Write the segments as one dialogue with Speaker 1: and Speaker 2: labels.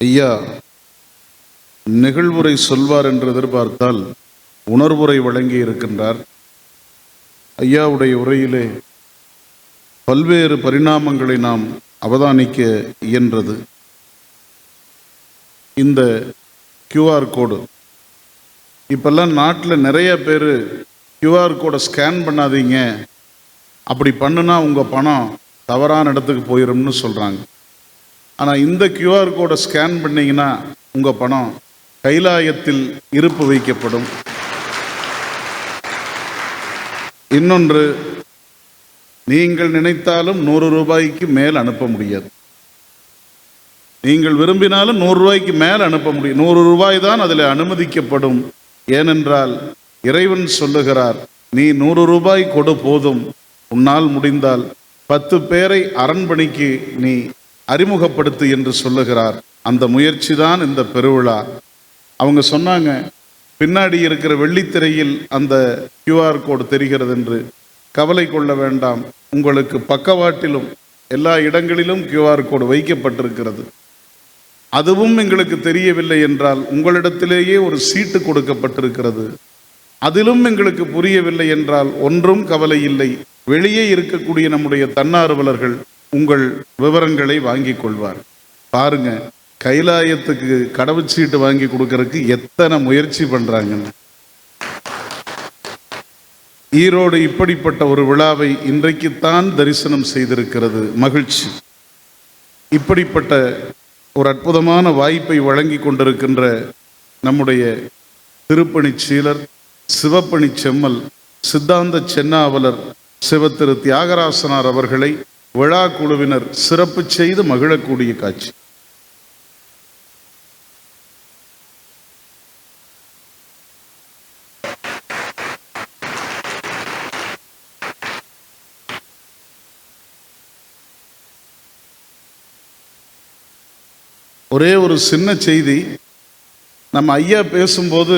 Speaker 1: ஐயா நிகழ்வுரை சொல்வார் என்று எதிர்பார்த்தால் உணர்வுரை வழங்கி இருக்கின்றார். ஐயாவுடைய உரையிலே பல்வேறு பரிணாமங்களை நாம் அவதானிக்க இயன்றது. இந்த கியூஆர் கோடு. இப்பெல்லாம் நாட்டில் நிறைய பேர் கியூஆர் கோடை ஸ்கேன் பண்ணாதீங்க. அப்படி பண்ணுனா உங்கள் பணம் தவறான இடத்துக்கு போயிடும்னு சொல்கிறாங்க ஆனால் இந்த கியூஆர் கோடை ஸ்கேன் பண்ணிங்கன்னா உங்கள் பணம் கைலாயத்தில் இருப்பு வைக்கப்படும். இன்னொன்று நீங்கள் நினைத்தாலும் நூறு ரூபாய்க்கு மேல் அனுப்ப முடியாது. நீங்கள் விரும்பினாலும் நூறு ரூபாய்க்கு மேல் அனுப்ப முடியும். நூறு ரூபாய் தான் அதில் அனுமதிக்கப்படும். ஏனென்றால் இறைவன் சொல்லுகிறார் நீ நூறு ரூபாய் கொடு போதும். உன்னால் முடிந்தால் பத்து பேரை அரண்மனைக்கு நீ அறிமுகப்படுத்து என்று சொல்லுகிறார். அந்த முயற்சி தான் இந்த பெருவிழா. அவங்க சொன்னாங்க பின்னாடி இருக்கிற வெள்ளித்திரையில் அந்த கியூஆர் கோடு தெரிகிறது என்று. கவலை கொள்ள வேண்டாம். உங்களுக்கு பக்கவாட்டிலும் எல்லா இடங்களிலும் கியூஆர் கோடு வைக்கப்பட்டிருக்கிறது. அதுவும் எங்களுக்கு தெரியவில்லை என்றால் உங்களிடத்திலேயே ஒரு சீட்டு கொடுக்கப்பட்டிருக்கிறது. அதிலும் எங்களுக்கு புரியவில்லை என்றால் ஒன்றும் கவலை இல்லை. வெளியே இருக்கக்கூடிய நம்முடைய தன்னார்வலர்கள் உங்கள் விவரங்களை வாங்கி கொள்வார். பாருங்க கைலாயத்துக்கு கடவுச்சீட்டு வாங்கி கொடுக்கறதுக்கு எத்தனை முயற்சி பண்றாங்கன்னு. ஈரோடு இப்படிப்பட்ட ஒரு விழாவை இன்றைக்குத்தான் தரிசனம் செய்திருக்கிறது. மகிழ்ச்சி. இப்படிப்பட்ட ஒரு அற்புதமான வாய்ப்பை வழங்கி கொண்டிருக்கின்ற நம்முடைய திருப்பணி சீலர் சிவப்பணி செம்மல் சித்தாந்த சென்னாவலர் சிவத்திரு தியாகராசனார் அவர்களை விழா குழுவினர் சிறப்பு செய்து மகிழக்கூடிய காட்சி. ஒரே ஒரு சின்ன செய்தி நம்ம ஐயா பேசும்போது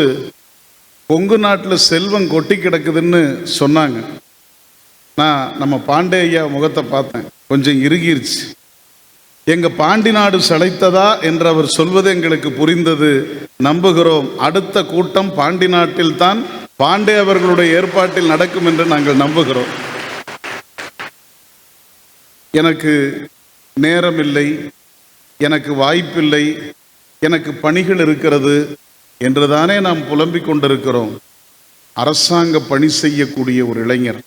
Speaker 1: கொங்கு நாட்டில் செல்வம் கொட்டி கிடக்குதுன்னு சொன்னாங்க. நான் நம்ம பாண்டே ஐயா முகத்தை பார்த்தேன். கொஞ்சம் இறுகிருச்சு. எங்க பாண்டி நாடு சளைத்ததா என்று அவர் சொல்வது எங்களுக்கு புரிந்தது. நம்புகிறோம். அடுத்த கூட்டம் பாண்டி நாட்டில் தான் பாண்டே அவர்களுடைய ஏற்பாட்டில் நடக்கும் என்று நாங்கள் நம்புகிறோம். எனக்கு நேரமில்லை. எனக்கு வாய்ப்பில்லை. எனக்கு பணிகள் இருக்கிறது என்றுதானே நாம் புலம்பிக் கொண்டிருக்கிறோம். அரசாங்க பணி செய்யக்கூடிய ஒரு இளைஞர்.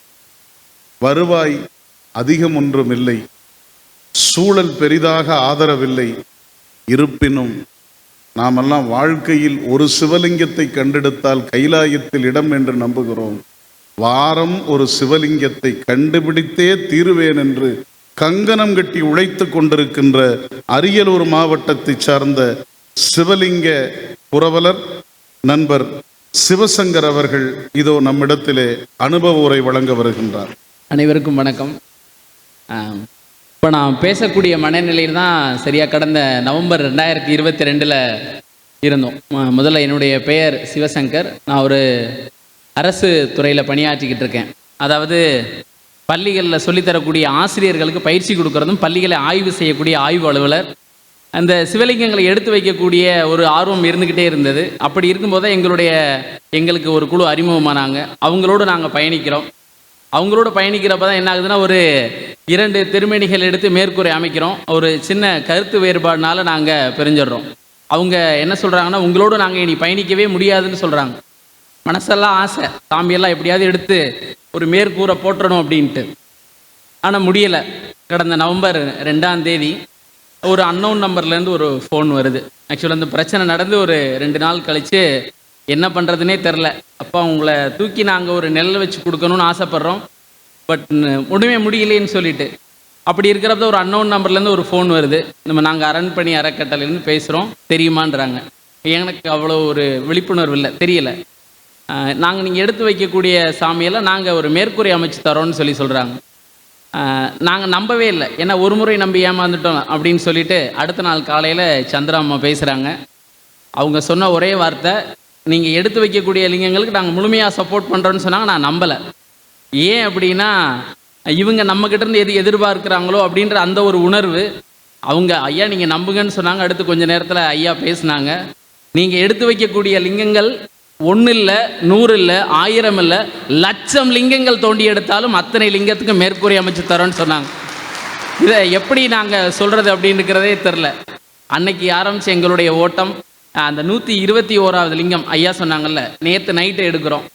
Speaker 1: வருவாய் அதிகம் ஒன்றும் இல்லை சூழல் பெரிதாக ஆதரவில்லை. இருப்பினும் நாமெல்லாம் வாழ்க்கையில் ஒரு சிவலிங்கத்தை கண்டெடுத்தால் கைலாயத்தில் இடம் என்று நம்புகிறோம். வாரம் ஒரு சிவலிங்கத்தை கண்டுபிடித்தே தீருவேன் என்று கங்கணம் கட்டி உழைத்து கொண்டிருக்கின்ற அரியலூர் மாவட்டத்தை சார்ந்த சிவலிங்க புரவலர் நண்பர் சிவசங்கர் அவர்கள் இதோ நம்மிடத்திலே அனுபவ உரை வழங்க வருகின்றார்.
Speaker 2: அனைவருக்கும் வணக்கம். இப்போ நான் பேசக்கூடிய மனநிலையில் தான் சரியாக கடந்த நவம்பர் ரெண்டாயிரத்தி இருபத்தி ரெண்டில் இருந்தோம். முதல்ல என்னுடைய பெயர் சிவசங்கர். நான் ஒரு அரசு துறையில் பணியாற்றிக்கிட்டு இருக்கேன். அதாவது பள்ளிகளில் சொல்லித்தரக்கூடிய ஆசிரியர்களுக்கு பயிற்சி கொடுக்கறதும் பள்ளிகளை ஆய்வு செய்யக்கூடிய ஆய்வு அலுவலர். அந்த சிவலிங்கங்களை எடுத்து வைக்கக்கூடிய ஒரு ஆர்வம் இருந்துக்கிட்டே இருந்தது. அப்படி இருக்கும்போது தான் எங்களுடைய எங்களுக்கு ஒரு குழு அறிமுகமானாங்க. அவங்களோடு நாங்கள் பயணிக்கிறோம். அவங்களோட பயணிக்கிறப்ப தான் என்ன ஆகுதுன்னா ஒரு இரண்டு திருமணிகள் எடுத்து மேற்கூரை அமைக்கிறோம். ஒரு சின்ன கருத்து வேறுபாடுனால நாங்கள் பிரிஞ்சிடுறோம். அவங்க என்ன சொல்கிறாங்கன்னா உங்களோட நாங்கள் இனி பயணிக்கவே முடியாதுன்னு சொல்கிறாங்க மனசெல்லாம் ஆசை. சாமியெல்லாம் எப்படியாவது எடுத்து ஒரு மேற்கூரை போட்டுறணும் அப்படின்ட்டு. ஆனால் முடியலை. கடந்த நவம்பர் ரெண்டாம் தேதி ஒரு அன்னோன் நம்பர்லேருந்து ஒரு ஃபோன் வருது. ஆக்சுவலாக அந்த பிரச்சனை நடந்து ஒரு ரெண்டு நாள் கழித்து என்ன பண்ணுறதுனே தெரில அப்பா உங்களை தூக்கி நாங்கள் ஒரு நெல் வச்சு கொடுக்கணும்னு ஆசைப்பட்றோம். பட் ஒன்றுமே முடியலேன்னு சொல்லிட்டு. அப்படி இருக்கிறப்ப ஒரு அன்னோன் நம்பர்லேருந்து ஒரு ஃபோன் வருது. நம்ம நாங்கள் அரண்பணி அறக்கட்டளையிலேருந்து பேசுகிறோம் தெரியுமான்றாங்க. எனக்கு அவ்வளோ ஒரு விழிப்புணர்வு இல்லை. தெரியல. நாங்கள் நீங்கள் எடுத்து வைக்கக்கூடிய சாமியெல்லாம் நாங்கள் ஒரு மேற்கூரை அமைச்சு தரோன்னு சொல்லி சொல்கிறாங்க நாங்கள் நம்பவே இல்லை. ஏன்னா ஒரு முறை நம்பி ஏமாந்துட்டோம் அப்படின்னு சொல்லிட்டு அடுத்த நாள் காலையில் சந்திராம்மா பேசுகிறாங்க அவங்க சொன்ன ஒரே வார்த்தை நீங்கள் எடுத்து வைக்கக்கூடிய லிங்கங்களுக்கு நாங்கள் முழுமையாக சப்போர்ட் பண்ணுறோன்னு சொன்னாங்க. நான் நம்பலை. ஏன் அப்படின்னா இவங்க நம்மக்கிட்ட இருந்து எது எதிர்பார்க்குறாங்களோ அப்படின்ற அந்த ஒரு உணர்வு அவங்க ஐயா நீங்கள் நம்புங்கன்னு சொன்னாங்க. அடுத்து கொஞ்ச நேரத்தில் ஐயா பேசுனாங்க. நீங்கள் எடுத்து வைக்கக்கூடிய லிங்கங்கள் ஒன்று இல்லை நூறு இல்லை ஆயிரம் இல்லை லட்சம் லிங்கங்கள் தோண்டி எடுத்தாலும் அத்தனை லிங்கத்துக்கு மேற்கூரை அமைச்சு தரோன்னு சொன்னாங்க. இதை எப்படி நாங்கள் சொல்கிறது அப்படின்னுக்கிறதே தெரில அன்னைக்கு ஆரம்பித்து எங்களுடைய ஓட்டம் அந்த நூற்றி இருபத்தி ஓராவது லிங்கம் ஐயா சொன்னாங்கல்ல நேற்று நைட்டு எடுக்கிறோம்.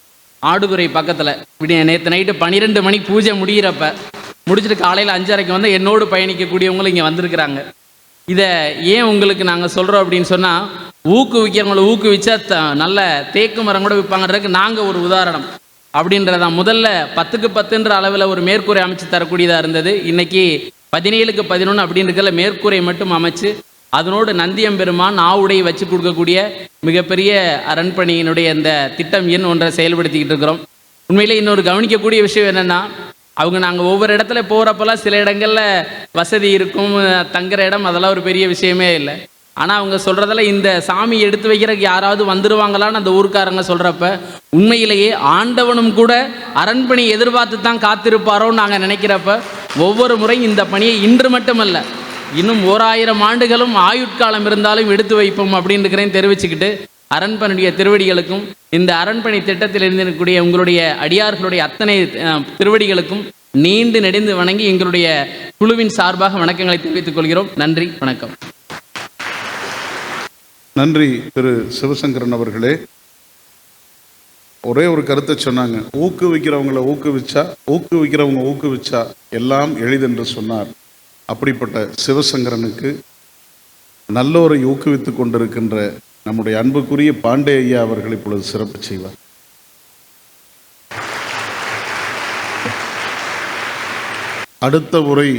Speaker 2: ஆடுதுறை பக்கத்தில். இப்படி நேற்று நைட்டு பன்னிரெண்டு மணி பூஜை முடிகிறப்ப முடிச்சுட்டு காலையில் அஞ்சரைக்கு வந்து என்னோடு பயணிக்கக்கூடியவங்களும் இங்கே வந்திருக்கிறாங்க. இதை ஏன் உங்களுக்கு நாங்கள் சொல்கிறோம் அப்படின்னு சொன்னால் ஊக்குவிக்கிறவங்களை ஊக்குவிச்சா த நல்ல தேக்கு மரம் கூட விற்பாங்கிறதுக்கு நாங்கள் ஒரு உதாரணம். அப்படின்றதான் முதல்ல பத்துக்கு பத்துன்ற அளவில் ஒரு மேற்கூரை அமைச்சு தரக்கூடியதாக இருந்தது. இன்னைக்கு பதினேழுக்கு பதினொன்று அப்படின்றதுல மேற்கூரை மட்டும் அமைச்சு அதனோடு நந்தியம்பெருமான் ஆவுடை வச்சு கொடுக்கக்கூடிய மிகப்பெரிய அரண்பணியினுடைய இந்த திட்டம் எண் ஒன்றை செயல்படுத்திக்கிட்டு இருக்கிறோம். உண்மையிலே இன்னொரு கவனிக்கக்கூடிய விஷயம் என்னென்னா அவங்க நாங்கள் ஒவ்வொரு இடத்துல போகிறப்பெல்லாம் சில இடங்களில் வசதி இருக்கும் தங்குற இடம் அதெல்லாம் ஒரு பெரிய விஷயமே இல்லை. ஆனால் அவங்க சொல்கிறதில் இந்த சாமி எடுத்து வைக்கிறதுக்கு யாராவது வந்துடுவாங்களான்னு அந்த ஊருக்காரங்க சொல்கிறப்ப உண்மையிலேயே ஆண்டவனும் கூட அரண்பணி எதிர்பார்த்து தான் காத்திருப்பாரோன்னு நாங்கள் நினைக்கிறப்ப ஒவ்வொரு முறையும் இந்த பணியை இன்று மட்டுமல்ல இன்னும் ஓராயிரம் ஆண்டுகளும் ஆயுட்காலம் இருந்தாலும் எடுத்து வைப்போம் அப்படின்னு தெரிவிச்சுக்கிட்டு அரண்பனுடைய திருவடிகளுக்கும் இந்த அரண்பணி திட்டத்தில் இருந்திருக்கக்கூடிய உங்களுடைய அடியார்களுடைய அத்தனை அஹ், திருவடிகளுக்கும் நீண்டு நெடிந்து வணங்கி எங்களுடைய குழுவின் சார்பாக வணக்கங்களை தெரிவித்துக் கொள்கிறோம். நன்றி வணக்கம்.
Speaker 1: நன்றி திரு சிவசங்கரன் அவர்களே. ஒரே ஒரு கருத்தை சொன்னாங்க. ஊக்குவிக்கிறவங்களை ஊக்குவிச்சா ஊக்குவிக்கிறவங்க ஊக்குவிச்சா எல்லாம் எளிதென்று சொன்னார். அப்படிப்பட்ட சிவசங்கரனுக்கு நல்லோரை ஊக்குவித்து கொண்டிருக்கின்ற நம்முடைய அன்புக்குரிய பாண்டே ஐயா அவர்கள் இப்பொழுது சிறப்பு செய்வார். அடுத்த உரை